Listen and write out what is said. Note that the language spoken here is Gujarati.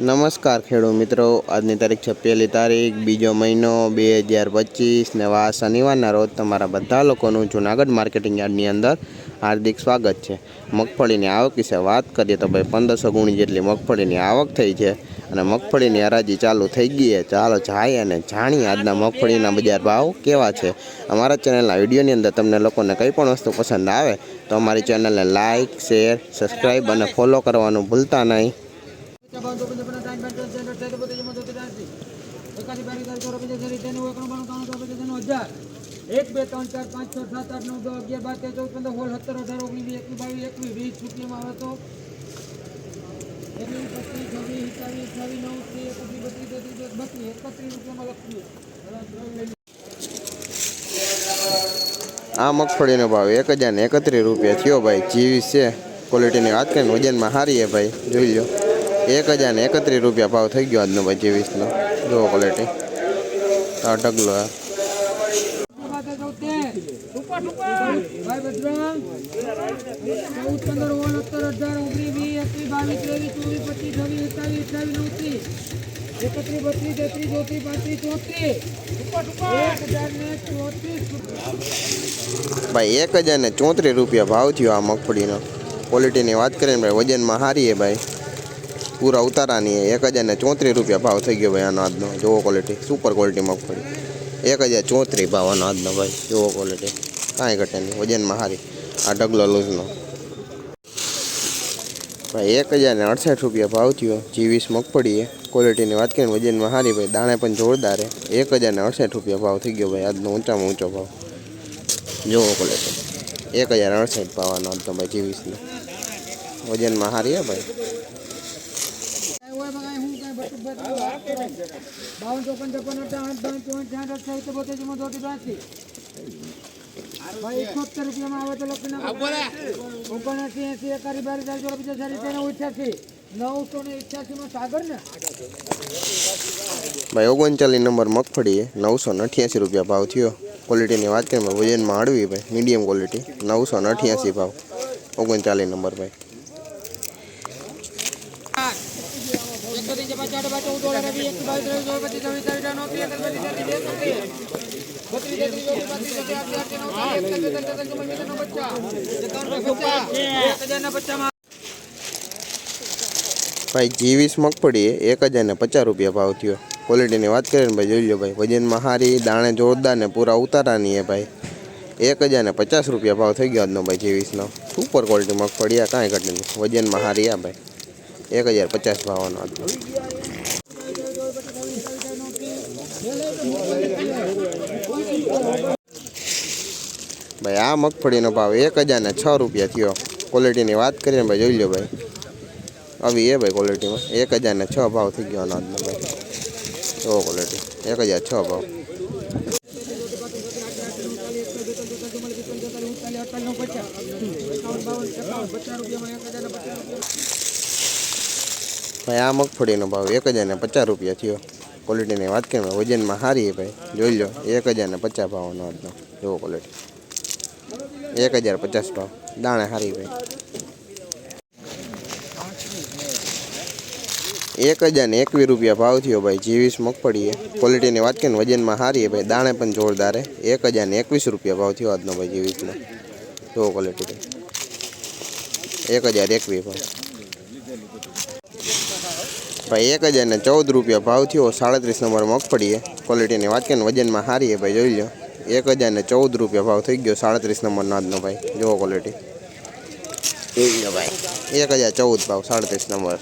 નમસ્કાર ખેડૂત મિત્રો. આજની તારીખ છે પહેલી તારીખ, બીજો મહિનો, બે હજાર પચીસ ને વા શનિવારના રોજ તમારા બધા લોકોનું જુનાગઢ માર્કેટિંગ યાર્ડની અંદર હાર્દિક સ્વાગત છે. મગફળીની આવક વિશે વાત કરીએ તો ભાઈ પંદરસો ગુણી જેટલી મગફળીની આવક થઈ છે અને મગફળીની હરાજી ચાલુ થઈ ગઈ છે. ચાલો જાય અને જાણીએ આજના મગફળીના બજાર ભાવ કેવા છે. અમારા ચેનલના વિડીયોની અંદર તમને લોકોને કંઈ પણ વસ્તુ પસંદ આવે તો અમારી ચેનલને લાઇક શેર, સબસ્ક્રાઈબ અને ફોલો કરવાનું ભૂલતા નહીં. બોતેર બારી હજાર ચોરા પચાસ ત્યાંનું એકાણું બાણું ત્રાણું ચોપન પચાસ હજાર. એક, બે, ત્રણ, ચાર, પાંચ, છ, સાત, આઠ, નવ, દસ, અગિયાર, બાર, તેર, ચૌદ, પંદર, સોળ, સત્તર, અઢાર, ઓગણીસ, વીસ, એકવીસ, બાવીસ, એકવીસ, વીસ રૂપિયામાં આવે તો. એકવીસ પચીસ, છવ્વીસ સત્તાવીસ અઠ્ઠાવીસ નવ, ત્રીસ, એકત્રીસ, બત્રીસ, તેત્રીસ બત્રીસ, એકત્રીસ રૂપિયામાં લખીએ આ મગફળીનો ભાવ એક હજાર ને એકત્રીસ રૂપિયા થયો ભાઈ. જીવીસ છે. ક્વોલિટીની વાત કરીને વજનમાં સારી છે ભાઈ. જોઈ લો. એક હજાર ને એકત્રીસ રૂપિયા ભાવ થઈ ગયો આજનો ભાઈ જીવીસનો. જુઓ ક્વોલિટી આ ઢગલો આ. ભાઈ બજરંગ ચૌદ પંદર ઓગણ સત્તર અઢાર ઓગણીસ વીસ એકવીસ બાવીસ ત્રેવીસ ચોવીસ પચીસ છવ્વીસ સત્તાવીસ અઠ્ઠાવીસ નવત્રીસ એકત્રીસ બત્રીસ તેત્રીસ ચોત્રીસ પાંત્રીસ ચોત્રીસ એક હજાર ને ચોત્રીસ ભાઈ એક હજાર ને ચોત્રીસ રૂપિયા ભાવ થયો આ મગફળીનો. ક્વોલિટીની વાત કરીએ ને ભાઈ, વજનમાં સારી છે ભાઈ. પૂરા ઉતારાની એક હજાર ને ચોત્રીસ રૂપિયા ભાવ થઈ ગયો ભાઈ આનો આજનો. જુઓ ક્વોલિટી સુપર ક્વોલિટી મગફળી એક હજાર ચોત્રીસ ભાવ આનો આજનો ભાઈ જુઓ ક્વોલિટી કાંઈ ઘટે નહીં, વજનમાં સારી આ ઢગલો લૂઝનો. ભાઈ એક હજાર ને અડસઠ રૂપિયા ભાવ થયો જીવીસ મગફળી છે ક્વોલિટીની વાત કરીને વજનમાં સારી ભાઈ, દાણે પણ જોરદાર એક હજાર ને અડસઠ રૂપિયા ભાવ થઈ ગયો ભાઈ આજનો, ઊંચામાં ઊંચો ભાવ. જોવો ક્વોલિટી એક હજાર અડસઠ ભાવનો આજનો ભાઈ જીવીસનો વજનમાં સારી હે ભાઈ? બાવન ચોપન છપ્પન અઠાવન બાવન ચોવન છાસઠ અઠ્ઠાવીસ તો બોતેર ચુમ્મોતેર ચોત્રીસ બ્યાસી ભાઈ એકોતેર રૂપિયામાં આવે તો લખી નાખો ઓગણસી એસી એકારી બારી ચાર ચોરા પચાસ સારી તેનો અઠ્યાસી નવસો ને અઠ્યાસીમાં સાગર ને ભાઈ ઓગણચાલીસ નંબર મગફળી છે નવસો ને અઠ્યાસી રૂપિયા ભાવ થયો ક્વોલિટીની વાત કરીએ ભાઈ વજનમાં હળવી ભાઈ મીડિયમ ક્વોલિટી નવસો ને અઠ્યાસી ભાવ. ઓગણચાલીસ નંબર ભાઈ. હજારના ભાઈ જીવીસ મગફળી એક હજાર ને પચાસ રૂપિયા ભાવ થયો. ક્વોલિટીની વાત કરીએ ને, ભાઈ, જોઈ લો ભાઈ વજનમાં હારી દાણે જોરદાર ને પૂરા ઉતારાની એ ભાઈ. એક હજાર ને પચાસ રૂપિયા ભાવ થઈ ગયો આજનો ભાઈ જીવીસનો સુપર ક્વોલિટી મગફળી આ કાંઈ ઘટે નહીં. વજનમાં હારી આ ભાઈ. એક હજાર પચાસ ભાવનો આજનો ભાઈ આ મગફળીનો ભાવ એક હજાર ને છ રૂપિયા થયો. ક્વોલિટીની વાત કરીએ ને ભાઈ જોઈ લો ભાઈ. આવી એ ભાઈ ક્વોલિટીમાં એક હજાર ને છ ભાવ થઈ ગયો આનો આજનો ભાઈ. એવો ક્વોલિટી એક હજાર છ ભાવ. ભાઈ, આ મગફળીનો ભાવ એક હજાર ને પચાસ રૂપિયા થયો. ક્વોલિટીની વાત કરીએ વજનમાં સારી ભાઈ. જોઈ લો, એક હજારને પચાસ ભાવનો આજનો. એવો ક્વોલિટી એક હજાર પચાસ ભાવ દાણે સારી ભાઈ. એક હજાર ને એકવીસ રૂપિયા ભાવ થયો ભાઈ, જીવીસ મગફળી ક્વોલિટીની વાત કરીને વજનમાં સારી ભાઈ, દાણે પણ જોરદાર એક હજાર ને એકવીસ રૂપિયા ભાવ થયો આજનો ભાઈ, જીવીસનો. જો ક્વોલિટી ભાઈ. એક હજાર એકવીસ ભાવ. ભાઈ એક હજાર ને ચૌદ રૂપિયા ભાવ થયો સાડત્રીસ નંબર મગફળી ક્વોલિટીની વાત કરીને વજનમાં સારી એ ભાઈ જોઈ લો એક હજાર ને ચૌદ રૂપિયા ભાવ થઈ ગયો સાડત્રીસ નંબર નાદનો ભાઈ. જુઓ ક્વોલિટી જોઈ લો ભાઈ. એક હજાર ચૌદ ભાવ સાડત્રીસ નંબર.